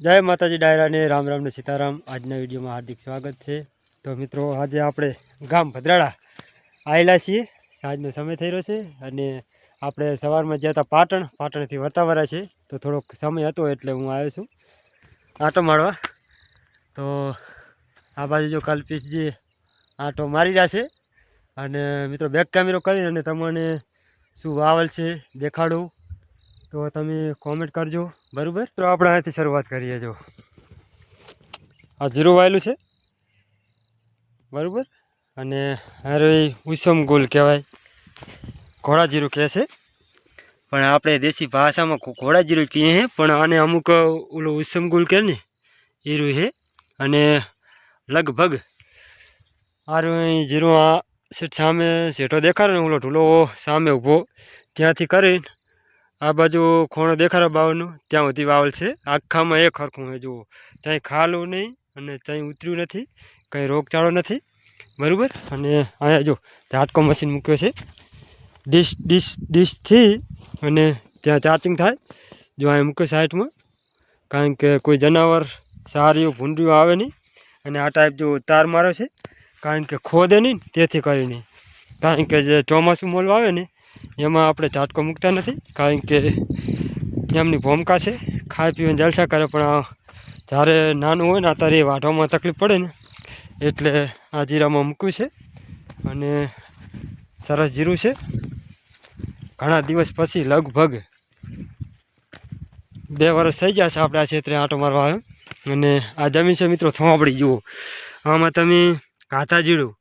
જય માતાજી ડાયરાને રામ રામ ને સીતારામ. આજના વિડીયોમાં હાર્દિક સ્વાગત છે. તો મિત્રો, આજે આપણે ગામ ભદ્રાળા આવેલા છીએ. સાંજનો સમય થઈ રહ્યો છે અને આપણે સવારમાં જ્યાં હતા પાટણ, પાટણથી વર્તાવરા છે. તો થોડોક સમય હતો એટલે હું આવ્યો છું આંટો મારવા. તો આ બાજુ જો કલ્પેશજી આંટો મારી રહ્યા છે. અને મિત્રો બેક કેમેરો કરી અને તમને શું વાવલ છે, દેખાડું. તો તમે કોમેન્ટ કરજો. બરાબર? તો આપણે અહીંયાથી શરૂઆત કરીએ જો. આ જીરું વાયેલું છે. બરાબર? અને હારે ઉસમ ગોલ કહેવાય. ઘોડા જીરું કહે છે. પણ આપણે દેશી ભાષામાં ઘોડા જીરું કહીએ છે પણ આને અમુક ઓલો ઉસમ ગોલ કહે ને એરું છે અને લગભગ આરું જીરું આ સેઠ સામે શેઠો દેખાડે ને, ઓલો ઢૂલો સામે ઊભો ત્યાંથી કરીને આ બાજુ ખોણો દેખાડો બાવનું, ત્યાં સુધી વાવલ છે. આખામાં એક હરખું છે જુઓ. ત્યાં ખાલું નહીં અને ત્યાં ઉતર્યું નથી, કંઈ રોગચાળો નથી. બરાબર? અને અહીંયા જો, ઝાટકો મશીન મૂક્યો છે. ડીશ ડીશ, ડીશથી અને ત્યાં ચાર્જિંગ થાય. જો અહીંયા મૂક્યો સાઈડમાં, કારણ કે કોઈ જનાવર, સારીઓ ભૂંડ્યું આવે નહીં. અને આ ટાઈપ જો તાર માર્યો છે, કારણ કે ખોદે નહીં તેથી કરીને. કારણ કે જે ચોમાસું મોલવા આવે ને એમાં આપણે ઝાટકો મૂકતા નથી, કારણ કે એમની ભૂમિકા છે. ખાઈ પીવાની જલસા કરે, પણ જ્યારે નાનું હોય ને, અત્યારે એ વાઢવામાં તકલીફ પડે ને, એટલે આ જીરામાં મૂક્યું છે. અને સરસ જીરું છે. ઘણા દિવસ પછી લગભગ બે વર્ષ થઈ ગયા છે આપણે આ ક્ષેત્રે આંટો મારવા આવ્યો. અને આ જમીન છે મિત્રો થોંભળી જુઓ. આમાં તમે ઘાતા જીડું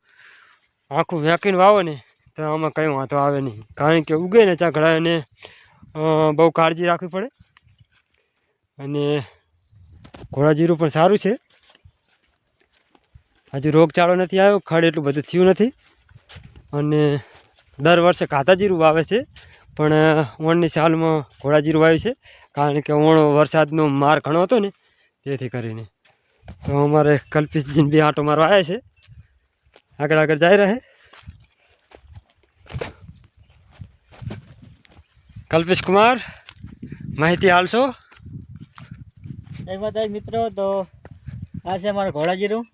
આખું વ્યાકીને વાવો ને તો આમાં કંઈ વાંધો આવે નહીં. કારણ કે ઉગે ને એને બહુ કાળજી રાખવી પડે. અને ઘોડા જીરું પણ સારું છે. હજુ રોગચાળો નથી આવ્યો, ખડ એટલું બધું થયું નથી. અને દર વર્ષે કાતાજીરું વાવે છે, પણ ઓણની સાલમાં ઘોડા જીરું વાવ્યું છે. કારણ કે ઓણ વરસાદનો માર ઘણો હતો ને, તેથી કરીને. તો અમારે કલ્પિશજીને બે આંટો મારવા આવ્યા છે. આગળ આગળ જાય રહે. કલ્પેશ કુમાર માહિતી હાલશો એમાં મિત્રો તો આ છે અમારા ઘોડાજીરું.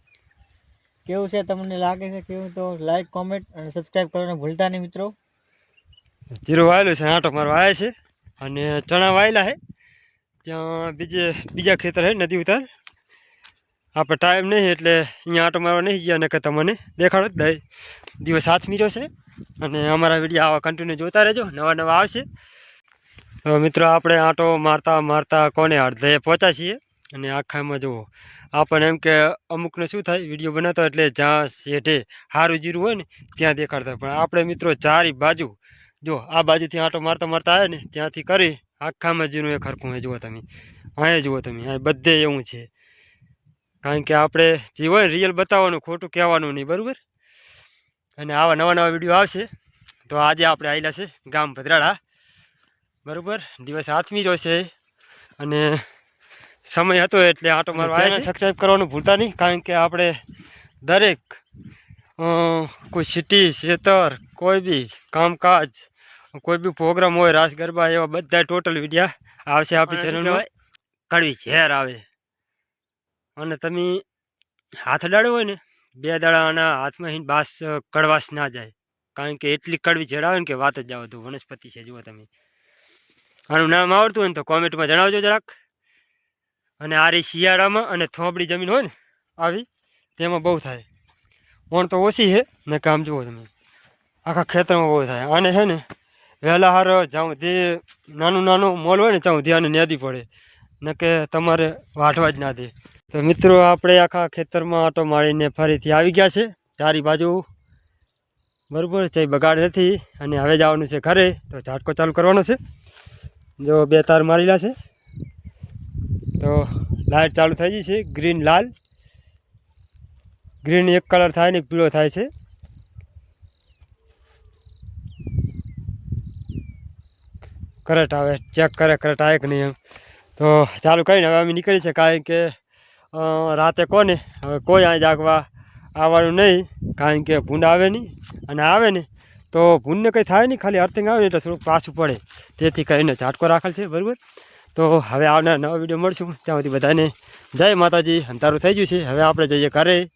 કેવું છે તમને લાગે છે કેવું? તો લાઈક કોમેન્ટ અને સબસ્ક્રાઈબ કરવાનું ભૂલતા નહીં મિત્રો. જીરું વાયેલું છે આંટો મારો વાય છે. અને ચણા વાયેલા છે. ત્યાં બીજે બીજા ખેતર છે નદી ઉતાર. આપણે ટાઈમ નહીં એટલે અહીંયા આંટો મારવા નહીં ગયા અને કે તમને દેખાડો જ દઈ. દિવસ હાથ મીર્યો છે. અને અમારા વીડિયો આવા કન્ટિન્યુ જોતા રહેજો. નવા નવા આવશે. તો મિત્રો આપણે આંટો મારતા મારતા કોને અડધે પહોંચ્યા છીએ? અને આખામાં જુઓ, આપણને એમ કે અમુકને શું થાય, વીડિયો બનાવતો એટલે જ્યાં શેઠે સારું જીરું હોય ને, ત્યાં દેખાડતા પણ આપણે મિત્રો ચારી બાજુ, જો આ બાજુથી આંટો મારતા મારતા આવે ને, ત્યાંથી કરી આખામાં જીરું એ ખરખું એ જુઓ તમે અહીંયા જુઓ તમે, અહીં બધે એવું છે. કારણ કે આપણે જે હોય રિયલ બતાવવાનું, ખોટું કહેવાનું નહીં, બરાબર? અને આવા નવા નવા વીડિયો આવશે, તો આજે આપણે આવેલા છે ગામ ભદ્રાળા. બરાબર? દિવસ આથમી રહ્યો છે અને સમય હતો એટલે આટો મારવા આવ્યા સબસ્ક્રાઈબ કરવાનું ભૂલતા નહીં કારણ કે આપણે દરેક કોઈ સિટી ખેતર કોઈ બી કામકાજ કોઈ બી પ્રોગ્રામ હોય રાસ ગરબા એવા બધા ટોટલ વિડીયા આવશે આપણી ચેનલમાં કડવી ઝેર આવે. અને તમે હાથ અડાડ્યો હોય ને બે દાડાના હાથમાં હિન બાસ કડવાશ ના જાય. કારણ કે એટલી કડવી ઝેર આવે ને કે વાત જ જાવ તો વનસ્પતિ છે જુઓ તમે. આનું નામ આવડતું હોય ને તો કોમેન્ટમાં જણાવજો જરાક. અને આ રહી શિયાળામાં અને થોબડી જમીન હોય ને આવી, તેમાં બહુ થાય. ઓણ તો ઓછી છે, ને કામ જુઓ તમે. આખા ખેતરમાં બહુ થાય. આને છે ને વહેલા હાર જાઉં તે નાનું નાનું મોલ હોય ને ત્યાં સુધી આને નેદી પડે. ને કે તમારે વાઢવા જ ના દે. તો મિત્રો, આપણે આખા ખેતરમાં આટો મારીને ફરીથી આવી ગયા છે, ચારી બાજુ. બરાબર ચાઈ બગાડ નથી. અને હવે જવાનું છે ઘરે. તો ઝાટકો ચાલુ કરવાનો છે. જો બે તાર મારેલા છે. તો લાઇટ ચાલુ થઈ ગઈ છે, ગ્રીન લાલ. ગ્રીન એક કલર થાય ને પીળો થાય છે. કરંટ આવે ચેક કરે, કરંટ આવે કે નહીં એમ. તો ચાલુ કરીને હવે અમે નીકળી છે, કારણ કે રાતે કોને? હવે કોઈ અહીં જાગવા આવવાનું નહીં, કારણ કે ભૂંડ આવે નહીં અને આવે ને તો ભૂનને કંઈ થાય નહીં, ખાલી અર્થિંગ આવે એટલે થોડુંક પાછું પડે. તેથી કરીને ઝાટકો રાખેલ છે, બરાબર? તો હવે આવનાર નવા વીડિયો મળશું. ત્યાં સુધી બધાને જય માતાજી. અંધારું થઈ ગયું છે. હવે આપણે જઈએ ઘરે.